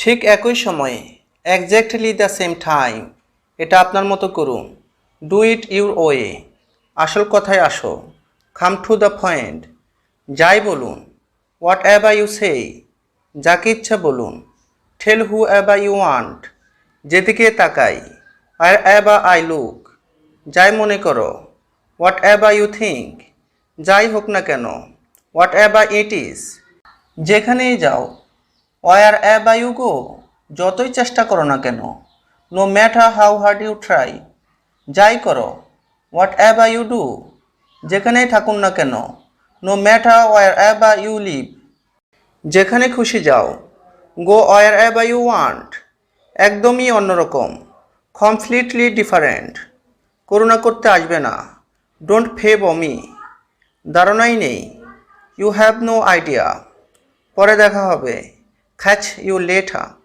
ঠিক একই সময়ে একজ্যাক্টলি দ্য সেম টাইম এটা আপনার মতো করুন। ডু ইট ইউর ওয়ে আসল কথায় আসো। কাম টু দ্য পয়েন্ট যাই বলুন। হোয়াট এভার ইউ সে যাকে ইচ্ছা বলুন। Tell whoever you want যেদিকে তাকাই। আর এভার আই লুক যাই মনে করো। হোয়াট এভার ইউ থিঙ্ক যাই হোক না কেন। হোয়াট এভার ইট ইজ যেখানেই যাও। ওয়ার এভার ইউ গো যতই চেষ্টা করো না কেন no matter how hard you try যাই করো হোয়াট এভার ইউ ডু যেখানেই থাকুন না কেন no matter wherever you live যেখানে খুশি যাও go wherever you want একদমই অন্যরকম কমপ্লিটলি ডিফারেন্ট করুণা করতে আসবে না ডোন্ট ফেভ মি ধারণাই নেই ইউ হ্যাভ নো আইডিয়া পরে দেখা হবে। Catch you later.